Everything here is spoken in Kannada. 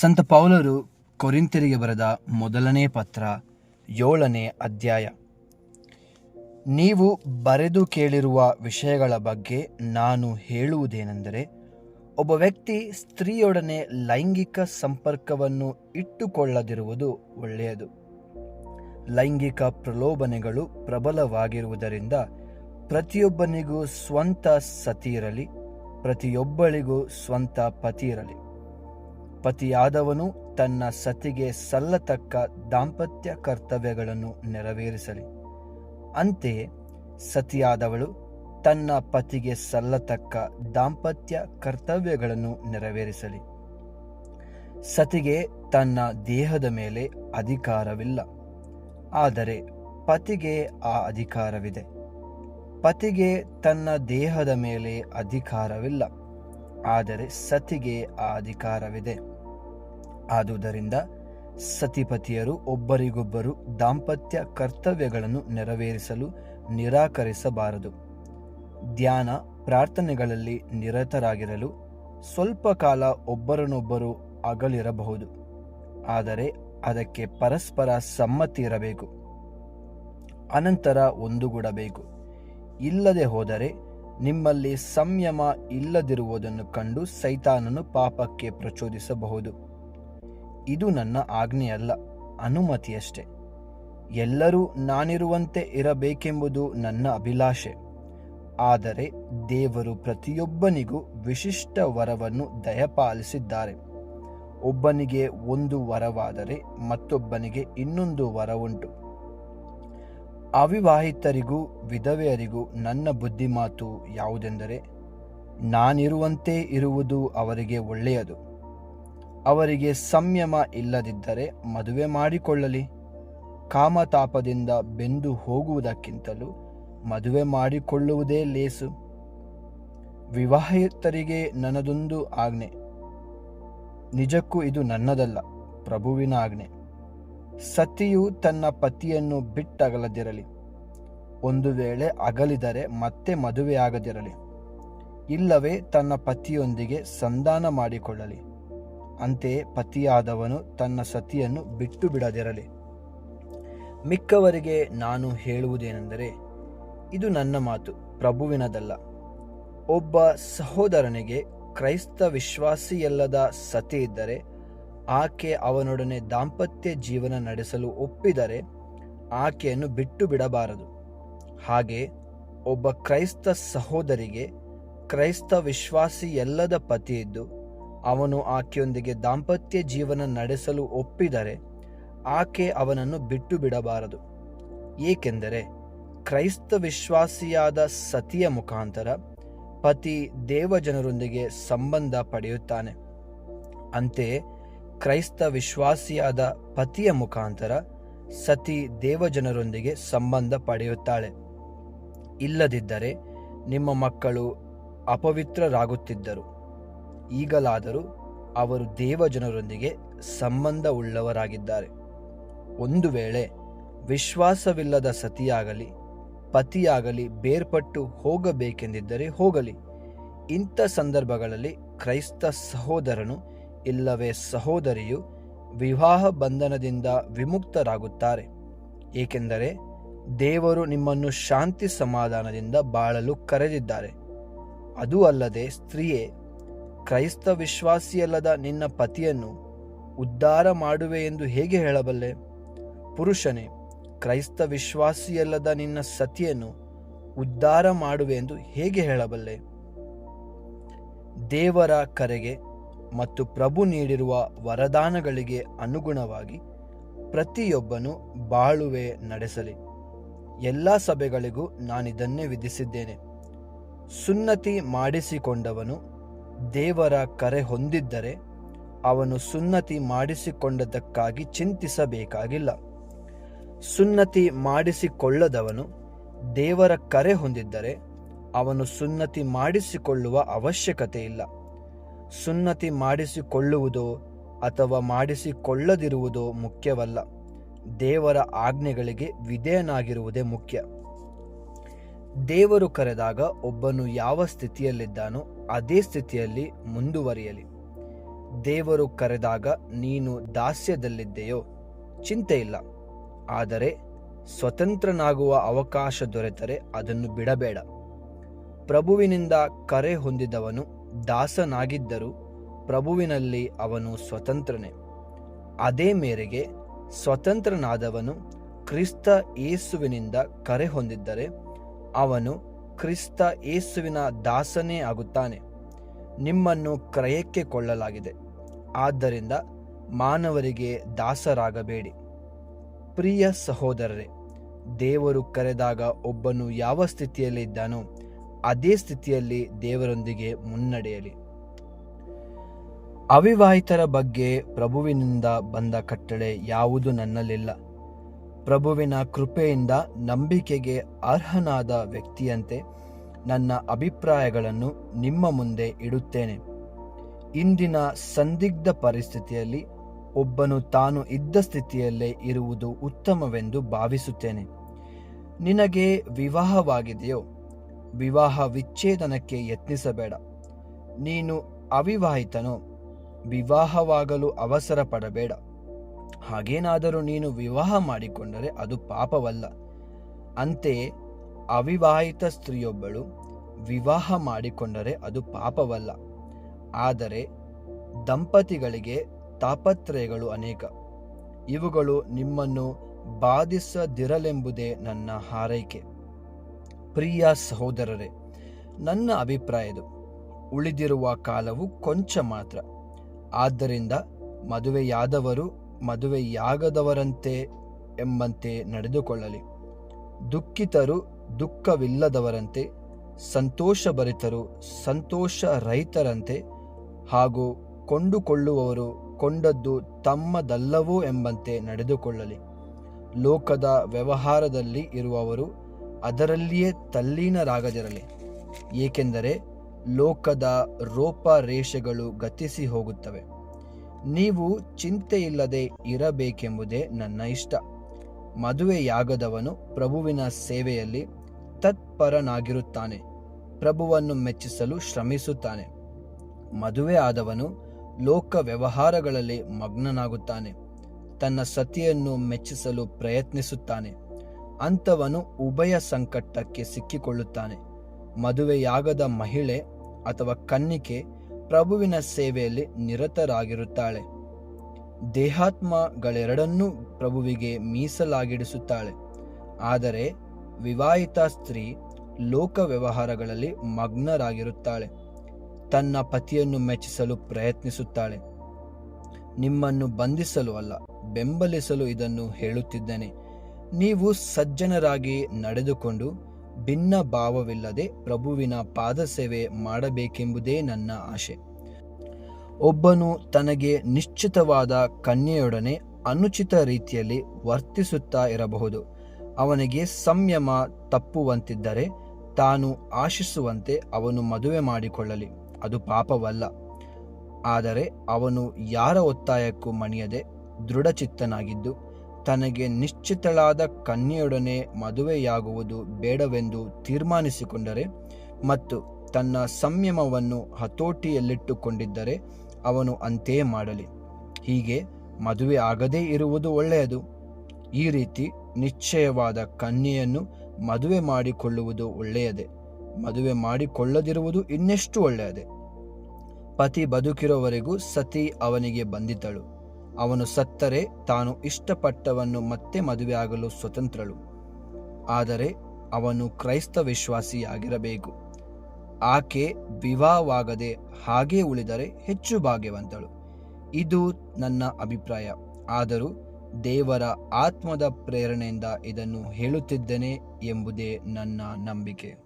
ಸಂತ ಪೌಲರು ಕೊರಿಂತರಿಗೆ ಬರೆದ ಮೊದಲನೇ ಪತ್ರ ಏಳನೇ ಅಧ್ಯಾಯ. ನೀವು ಬರೆದು ಕೇಳಿರುವ ವಿಷಯಗಳ ಬಗ್ಗೆ ನಾನು ಹೇಳುವುದೇನೆಂದರೆ, ಒಬ್ಬ ವ್ಯಕ್ತಿ ಸ್ತ್ರೀಯೊಡನೆ ಲೈಂಗಿಕ ಸಂಪರ್ಕವನ್ನು ಇಟ್ಟುಕೊಳ್ಳದಿರುವುದು ಒಳ್ಳೆಯದು. ಲೈಂಗಿಕ ಪ್ರಲೋಭನೆಗಳು ಪ್ರಬಲವಾಗಿರುವುದರಿಂದ ಪ್ರತಿಯೊಬ್ಬನಿಗೂ ಸ್ವಂತ ಸತಿ ಇರಲಿ ಪ್ರತಿಯೊಬ್ಬಳಿಗೂ ಸ್ವಂತ ಪತಿ ಇರಲಿ ಪತಿಯಾದವನು ತನ್ನ ಸತಿಗೆ ಸಲ್ಲತಕ್ಕ ದಾಂಪತ್ಯ ಕರ್ತವ್ಯಗಳನ್ನು ನೆರವೇರಿಸಲಿ. ಅಂತೆಯೇ ಸತಿಯಾದವಳು ತನ್ನ ಪತಿಗೆ ಸಲ್ಲತಕ್ಕ ದಾಂಪತ್ಯ ಕರ್ತವ್ಯಗಳನ್ನು ನೆರವೇರಿಸಲಿ. ಸತಿಗೆ ತನ್ನ ದೇಹದ ಮೇಲೆ ಅಧಿಕಾರವಿಲ್ಲ. ಆದರೆ ಪತಿಗೆ ಆ ಅಧಿಕಾರವಿದೆ. ಪತಿಗೆ ತನ್ನ ದೇಹದ ಮೇಲೆ ಅಧಿಕಾರವಿಲ್ಲ. ಆದರೆ ಸತಿಗೆ ಆ ಅಧಿಕಾರವಿದೆ. ಆದುದರಿಂದ ಸತಿಪತಿಯರು ಒಬ್ಬರಿಗೊಬ್ಬರು ದಾಂಪತ್ಯ ಕರ್ತವ್ಯಗಳನ್ನು ನೆರವೇರಿಸಲು ನಿರಾಕರಿಸಬಾರದು. ಧ್ಯಾನ ಪ್ರಾರ್ಥನೆಗಳಲ್ಲಿ ನಿರತರಾಗಿರಲು ಸ್ವಲ್ಪ ಕಾಲ ಒಬ್ಬರನ್ನೊಬ್ಬರು ಅಗಲಿರಬಹುದು. ಆದರೆ ಅದಕ್ಕೆ ಪರಸ್ಪರ ಸಮ್ಮತಿ ಇರಬೇಕು. ಅನಂತರ ಒಂದುಗೂಡಬೇಕು. ಇಲ್ಲದೆ ಹೋದರೆ ನಿಮ್ಮಲ್ಲಿ ಸಂಯಮ ಇಲ್ಲದಿರುವುದನ್ನು ಕಂಡು ಸೈತಾನನು ಪಾಪಕ್ಕೆ ಪ್ರಚೋದಿಸಬಹುದು. ಇದು ನನ್ನ ಆಜ್ಞೆಯಲ್ಲ, ಅನುಮತಿಯಷ್ಟೆ. ಎಲ್ಲರೂ ನಾನಿರುವಂತೆ ಇರಬೇಕೆಂಬುದು ನನ್ನ ಅಭಿಲಾಷೆ. ಆದರೆ ದೇವರು ಪ್ರತಿಯೊಬ್ಬನಿಗೂ ವಿಶಿಷ್ಟ ವರವನ್ನು ದಯಪಾಲಿಸಿದ್ದಾರೆ. ಒಬ್ಬನಿಗೆ ಒಂದು ವರವಾದರೆ ಮತ್ತೊಬ್ಬನಿಗೆ ಇನ್ನೊಂದು ವರವುಂಟು. ಅವಿವಾಹಿತರಿಗೂ ವಿಧವೆಯರಿಗೂ ನನ್ನ ಬುದ್ಧಿಮಾತು ಯಾವುದೆಂದರೆ, ನಾನಿರುವಂತೆ ಇರುವುದು ಅವರಿಗೆ ಒಳ್ಳೆಯದು. ಅವರಿಗೆ ಸಂಯಮ ಇಲ್ಲದಿದ್ದರೆ ಮದುವೆ ಮಾಡಿಕೊಳ್ಳಲಿ. ಕಾಮತಾಪದಿಂದ ಬೆಂದು ಹೋಗುವುದಕ್ಕಿಂತಲೂ ಮದುವೆ ಮಾಡಿಕೊಳ್ಳುವುದೇ ಲೇಸು. ವಿವಾಹಿತರಿಗೆ ನನ್ನದೊಂದು ಆಜ್ಞೆ. ನಿಜಕ್ಕೂ ಇದು ನನ್ನದಲ್ಲ, ಪ್ರಭುವಿನ ಆಜ್ಞೆ. ಸತಿಯು ತನ್ನ ಪತಿಯನ್ನು ಬಿಟ್ಟಗಲದಿರಲಿ. ಒಂದು ವೇಳೆ ಅಗಲಿದರೆ ಮತ್ತೆ ಮದುವೆಯಾಗದಿರಲಿ. ಇಲ್ಲವೇ ತನ್ನ ಪತಿಯೊಂದಿಗೆ ಸಂಧಾನ ಮಾಡಿಕೊಳ್ಳಲಿ. ಅಂತೆಯೇ ಪತಿಯಾದವನು ತನ್ನ ಸತಿಯನ್ನು ಬಿಟ್ಟು ಬಿಡದಿರಲಿ. ಮಿಕ್ಕವರಿಗೆ ನಾನು ಹೇಳುವುದೇನೆಂದರೆ, ಇದು ನನ್ನ ಮಾತು, ಪ್ರಭುವಿನದಲ್ಲ. ಒಬ್ಬ ಸಹೋದರನಿಗೆ ಕ್ರೈಸ್ತ ವಿಶ್ವಾಸಿಯಲ್ಲದ ಸತಿ ಇದ್ದರೆ, ಆಕೆ ಅವನೊಡನೆ ದಾಂಪತ್ಯ ಜೀವನ ನಡೆಸಲು ಒಪ್ಪಿದರೆ, ಆಕೆಯನ್ನು ಬಿಟ್ಟು ಬಿಡಬಾರದು. ಹಾಗೆ ಒಬ್ಬ ಕ್ರೈಸ್ತ ಸಹೋದರಿಗೆ ಕ್ರೈಸ್ತ ವಿಶ್ವಾಸಿಯಲ್ಲದ ಪತಿಯಿದ್ದು ಅವನು ಆಕೆಯೊಂದಿಗೆ ದಾಂಪತ್ಯ ಜೀವನ ನಡೆಸಲು ಒಪ್ಪಿದರೆ ಆಕೆ ಅವನನ್ನು ಬಿಟ್ಟು ಬಿಡಬಾರದು ಏಕೆಂದರೆ ಕ್ರೈಸ್ತ ವಿಶ್ವಾಸಿಯಾದ ಸತಿಯ ಮುಖಾಂತರ ಪತಿ ದೇವಜನರೊಂದಿಗೆ ಸಂಬಂಧ ಪಡೆಯುತ್ತಾನೆ. ಅಂತೆಯೇ ಕ್ರೈಸ್ತ ವಿಶ್ವಾಸಿಯಾದ ಪತಿಯ ಮುಖಾಂತರ ಸತಿ ದೇವಜನರೊಂದಿಗೆ ಸಂಬಂಧ ಪಡೆಯುತ್ತಾಳೆ. ಇಲ್ಲದಿದ್ದರೆ ನಿಮ್ಮ ಮಕ್ಕಳು ಅಪವಿತ್ರರಾಗುತ್ತಿದ್ದರು. ಈಗಲಾದರೂ ಅವರು ದೇವಜನರೊಂದಿಗೆ ಸಂಬಂಧವುಳ್ಳವರಾಗಿದ್ದಾರೆ. ಒಂದು ವೇಳೆ ವಿಶ್ವಾಸವಿಲ್ಲದ ಸತಿಯಾಗಲಿ, ಪತಿಯಾಗಲಿ ಬೇರ್ಪಟ್ಟು ಹೋಗಬೇಕೆಂದಿದ್ದರೆ ಹೋಗಲಿ. ಇಂಥ ಸಂದರ್ಭಗಳಲ್ಲಿ ಕ್ರೈಸ್ತ ಸಹೋದರನು ಇಲ್ಲವೇ ಸಹೋದರಿಯು ವಿವಾಹ ಬಂಧನದಿಂದ ವಿಮುಕ್ತರಾಗುತ್ತಾರೆ. ಏಕೆಂದರೆ ದೇವರು ನಿಮ್ಮನ್ನು ಶಾಂತಿ ಸಮಾಧಾನದಿಂದ ಬಾಳಲು ಕರೆದಿದ್ದಾರೆ. ಅದು ಅಲ್ಲದೆ ಸ್ತ್ರೀಯೇ ಕ್ರೈಸ್ತ ವಿಶ್ವಾಸಿಯಲ್ಲದ ನಿನ್ನ ಪತಿಯನ್ನು ಉದ್ಧಾರ ಮಾಡುವೆ ಎಂದು ಹೇಗೆ ಹೇಳಬಲ್ಲೆ? ಪುರುಷನೇ, ಕ್ರೈಸ್ತ ವಿಶ್ವಾಸಿಯಲ್ಲದ ನಿನ್ನ ಸತಿಯನ್ನು ಉದ್ಧಾರ ಮಾಡುವೆ ಎಂದು ಹೇಗೆ ಹೇಳಬಲ್ಲೆ? ದೇವರ ಕರೆಗೆ ಮತ್ತು ಪ್ರಭು ನೀಡಿರುವ ವರದಾನಗಳಿಗೆ ಅನುಗುಣವಾಗಿ ಪ್ರತಿಯೊಬ್ಬನು ಬಾಳುವೆ ನಡೆಸಲಿ. ಎಲ್ಲ ಸಭೆಗಳಿಗೂ ನಾನಿದನ್ನೇ ವಿಧಿಸಿದ್ದೇನೆ. ಸುನ್ನತಿ ಮಾಡಿಸಿಕೊಂಡವನು ದೇವರ ಕರೆ ಹೊಂದಿದ್ದರೆ ಅವನು ಸುನ್ನತಿ ಮಾಡಿಸಿಕೊಂಡದಕ್ಕಾಗಿ ಚಿಂತಿಸಬೇಕಾಗಿಲ್ಲ. ಸುನ್ನತಿ ಮಾಡಿಸಿಕೊಳ್ಳದವನು ದೇವರ ಕರೆ ಹೊಂದಿದ್ದರೆ ಅವನು ಸುನ್ನತಿ ಮಾಡಿಸಿಕೊಳ್ಳುವ ಅವಶ್ಯಕತೆ ಇಲ್ಲ ಸುನ್ನತಿ ಮಾಡಿಸಿಕೊಳ್ಳುವುದೋ ಅಥವಾ ಮಾಡಿಸಿಕೊಳ್ಳದಿರುವುದೋ ಮುಖ್ಯವಲ್ಲ. ದೇವರ ಆಜ್ಞೆಗಳಿಗೆ ವಿಧೇಯನಾಗಿರುವುದೇ ಮುಖ್ಯ. ದೇವರು ಕರೆದಾಗ ಒಬ್ಬನು ಯಾವ ಸ್ಥಿತಿಯಲ್ಲಿದ್ದಾನೋ ಅದೇ ಸ್ಥಿತಿಯಲ್ಲಿ ಮುಂದುವರಿಯಲಿ. ದೇವರು ಕರೆದಾಗ ನೀನು ದಾಸ್ಯದಲ್ಲಿದ್ದೆಯೋ? ಚಿಂತೆ ಇಲ್ಲ ಆದರೆ ಸ್ವತಂತ್ರನಾಗುವ ಅವಕಾಶ ದೊರೆತರೆ ಅದನ್ನು ಬಿಡಬೇಡ. ಪ್ರಭುವಿನಿಂದ ಕರೆ ಹೊಂದಿದವನು ದಾಸನಾಗಿದ್ದರೂ ಪ್ರಭುವಿನಲ್ಲಿ ಅವನು ಸ್ವತಂತ್ರನೇ. ಅದೇ ಮೇರೆಗೆ ಸ್ವತಂತ್ರನಾದವನು ಕ್ರಿಸ್ತ ಯೇಸುವಿನಿಂದ ಕರೆ ಹೊಂದಿದ್ದರೆ ಅವನು ಕ್ರಿಸ್ತ ಯೇಸುವಿನ ದಾಸನೇ ಆಗುತ್ತಾನೆ. ನಿಮ್ಮನ್ನು ಕ್ರಯಕ್ಕೆ ಕೊಳ್ಳಲಾಗಿದೆ ಆದ್ದರಿಂದ ಮಾನವರಿಗೆ ದಾಸರಾಗಬೇಡಿ. ಪ್ರಿಯ ಸಹೋದರರೇ, ದೇವರು ಕರೆದಾಗ ಒಬ್ಬನು ಯಾವ ಸ್ಥಿತಿಯಲ್ಲಿ ಇದ್ದಾನೋ ಅದೇ ಸ್ಥಿತಿಯಲ್ಲಿ ದೇವರೊಂದಿಗೆ ಮುನ್ನಡೆಯಲಿ. ಅವಿವಾಹಿತರ ಬಗ್ಗೆ ಪ್ರಭುವಿನಿಂದ ಬಂದ ಕಟ್ಟಳೆ ಯಾವುದು ನನ್ನಲ್ಲಿಲ್ಲ. ಪ್ರಭುವಿನ ಕೃಪೆಯಿಂದ ನಂಬಿಕೆಗೆ ಅರ್ಹನಾದ ವ್ಯಕ್ತಿಯಂತೆ ನನ್ನ ಅಭಿಪ್ರಾಯಗಳನ್ನು ನಿಮ್ಮ ಮುಂದೆ ಇಡುತ್ತೇನೆ. ಇಂದಿನ ಸಂದಿಗ್ಧ ಪರಿಸ್ಥಿತಿಯಲ್ಲಿ ಒಬ್ಬನು ತಾನು ಇದ್ದ ಸ್ಥಿತಿಯಲ್ಲೇ ಇರುವುದು ಉತ್ತಮವೆಂದು ಭಾವಿಸುತ್ತೇನೆ. ನಿನಗೆ ವಿವಾಹವಾಗಿದೆಯೋ? ವಿವಾಹ ವಿಚ್ಛೇದನಕ್ಕೆ ಯತ್ನಿಸಬೇಡ. ನೀನು ಅವಿವಾಹಿತನೋ? ವಿವಾಹವಾಗಲು ಅವಸರ ಪಡಬೇಡ ಹಾಗೇನಾದರೂ ನೀನು ವಿವಾಹ ಮಾಡಿಕೊಂಡರೆ ಅದು ಪಾಪವಲ್ಲ. ಅಂತೆಯೇ ಅವಿವಾಹಿತ ಸ್ತ್ರೀಯೊಬ್ಬಳು ವಿವಾಹ ಮಾಡಿಕೊಂಡರೆ ಅದು ಪಾಪವಲ್ಲ. ಆದರೆ ದಂಪತಿಗಳಿಗೆ ತಾಪತ್ರಯಗಳು ಅನೇಕ. ಇವುಗಳು ನಿಮ್ಮನ್ನು ಬಾಧಿಸದಿರಲೆಂಬುದೇ ನನ್ನ ಹಾರೈಕೆ. ಪ್ರಿಯ ಸಹೋದರರೇ, ನನ್ನ ಅಭಿಪ್ರಾಯದು, ಉಳಿದಿರುವ ಕಾಲವು ಕೊಂಚ ಮಾತ್ರ. ಆದ್ದರಿಂದ ಮದುವೆಯಾದವರು ಮದುವೆಯಾಗದವರಂತೆ ಎಂಬಂತೆ ನಡೆದುಕೊಳ್ಳಲಿ. ದುಃಖಿತರು ದುಃಖವಿಲ್ಲದವರಂತೆ, ಸಂತೋಷಭರಿತರು ಸಂತೋಷ ರೈತರಂತೆ ಹಾಗೂ ಕೊಂಡುಕೊಳ್ಳುವವರು ಕೊಂಡದ್ದು ತಮ್ಮದಲ್ಲವೋ ಎಂಬಂತೆ ನಡೆದುಕೊಳ್ಳಲಿ. ಲೋಕದ ವ್ಯವಹಾರದಲ್ಲಿ ಇರುವವರು ಅದರಲ್ಲಿಯೇ ತಲ್ಲೀನರಾಗದಿರಲಿ. ಏಕೆಂದರೆ ಲೋಕದ ರೋಪ ರೇಷೆಗಳು ಗತಿಸಿ ಹೋಗುತ್ತವೆ. ನೀವು ಚಿಂತೆಯಿಲ್ಲದೆ ಇರಬೇಕೆಂಬುದೇ ನನ್ನ ಇಷ್ಟ. ಮದುವೆಯಾಗದವನು ಪ್ರಭುವಿನ ಸೇವೆಯಲ್ಲಿ ತತ್ಪರನಾಗಿರುತ್ತಾನೆ. ಪ್ರಭುವನ್ನು ಮೆಚ್ಚಿಸಲು ಶ್ರಮಿಸುತ್ತಾನೆ. ಮದುವೆ ಆದವನು ಲೋಕ ವ್ಯವಹಾರಗಳಲ್ಲಿ ಮಗ್ನನಾಗುತ್ತಾನೆ. ತನ್ನ ಸತಿಯನ್ನು ಮೆಚ್ಚಿಸಲು ಪ್ರಯತ್ನಿಸುತ್ತಾನೆ. ಅಂಥವನು ಉಭಯ ಸಂಕಟಕ್ಕೆ ಸಿಕ್ಕಿಕೊಳ್ಳುತ್ತಾನೆ. ಮದುವೆಯಾಗದ ಮಹಿಳೆ ಅಥವಾ ಕನ್ನಿಕೆ ಪ್ರಭುವಿನ ಸೇವೆಯಲ್ಲಿ ನಿರತರಾಗಿರುತ್ತಾಳೆ. ದೇಹಾತ್ಮಗಳೆರಡನ್ನೂ ಪ್ರಭುವಿಗೆ ಮೀಸಲಾಗಿಡಿಸುತ್ತಾಳೆ. ಆದರೆ ವಿವಾಹಿತ ಸ್ತ್ರೀ ಲೋಕ ವ್ಯವಹಾರಗಳಲ್ಲಿ ಮಗ್ನರಾಗಿರುತ್ತಾಳೆ. ತನ್ನ ಪತಿಯನ್ನು ಮೆಚ್ಚಿಸಲು ಪ್ರಯತ್ನಿಸುತ್ತಾಳೆ. ನಿಮ್ಮನ್ನು ಬಂಧಿಸಲು ಅಲ್ಲ, ಬೆಂಬಲಿಸಲು ಇದನ್ನು ಹೇಳುತ್ತಿದ್ದೇನೆ. ನೀವು ಸಜ್ಜನರಾಗಿ ನಡೆದುಕೊಂಡು ಭಿನ್ನ ಭಾವವಿಲ್ಲದೆ ಪ್ರಭುವಿನ ಪಾದಸೇವೆ ಮಾಡಬೇಕೆಂಬುದೇ ನನ್ನ ಆಶೆ. ಒಬ್ಬನು ತನಗೆ ನಿಶ್ಚಿತವಾದ ಕನ್ಯೆಯೊಡನೆ ಅನುಚಿತ ರೀತಿಯಲ್ಲಿ ವರ್ತಿಸುತ್ತಾ ಇರಬಹುದು. ಅವನಿಗೆ ಸಂಯಮ ತಪ್ಪುವಂತಿದ್ದರೆ ತಾನು ಆಶಿಸುವಂತೆ ಅವನು ಮದುವೆ ಮಾಡಿಕೊಳ್ಳಲಿ. ಅದು ಪಾಪವಲ್ಲ. ಆದರೆ ಅವನು ಯಾರ ಒತ್ತಾಯಕ್ಕೂ ಮಣಿಯದೆ ದೃಢಚಿತ್ತನಾಗಿದ್ದು ತನಗೆ ನಿಶ್ಚಿತಳಾದ ಕನ್ಯೆಯೊಡನೆ ಮದುವೆಯಾಗುವುದು ಬೇಡವೆಂದು ತೀರ್ಮಾನಿಸಿಕೊಂಡರೆ ಮತ್ತು ತನ್ನ ಸಂಯಮವನ್ನು ಹತೋಟಿಯಲ್ಲಿಟ್ಟುಕೊಂಡಿದ್ದರೆ ಅವನು ಅಂತೆಯೇ ಮಾಡಲಿ. ಹೀಗೆ ಮದುವೆ ಆಗದೇ ಇರುವುದು ಒಳ್ಳೆಯದು. ಈ ರೀತಿ ನಿಶ್ಚಯವಾದ ಕನ್ಯೆಯನ್ನು ಮದುವೆ ಮಾಡಿಕೊಳ್ಳುವುದು ಒಳ್ಳೆಯದೇ. ಮದುವೆ ಮಾಡಿಕೊಳ್ಳದಿರುವುದು ಇನ್ನೆಷ್ಟು ಒಳ್ಳೆಯದೇ? ಪತಿ ಬದುಕಿರೋವರೆಗೂ ಸತಿ ಅವನಿಗೆ ಬಂದಿದ್ದಳು ಅವನು ಸತ್ತರೆ ತಾನು ಇಷ್ಟಪಟ್ಟವನ್ನು ಮತ್ತೆ ಮದುವೆಯಾಗಲು ಸ್ವತಂತ್ರಳು. ಆದರೆ ಅವನು ಕ್ರೈಸ್ತ ವಿಶ್ವಾಸಿಯಾಗಿರಬೇಕು. ಆಕೆ ವಿವಾಹವಾಗದೆ ಹಾಗೇ ಉಳಿದರೆ ಹೆಚ್ಚು ಭಾಗ್ಯವಂತಳು. ಇದು ನನ್ನ ಅಭಿಪ್ರಾಯ. ಆದರೂ ದೇವರ ಆತ್ಮದ ಪ್ರೇರಣೆಯಿಂದ ಇದನ್ನು ಹೇಳುತ್ತಿದ್ದೇನೆ ಎಂಬುದೇ ನನ್ನ ನಂಬಿಕೆ.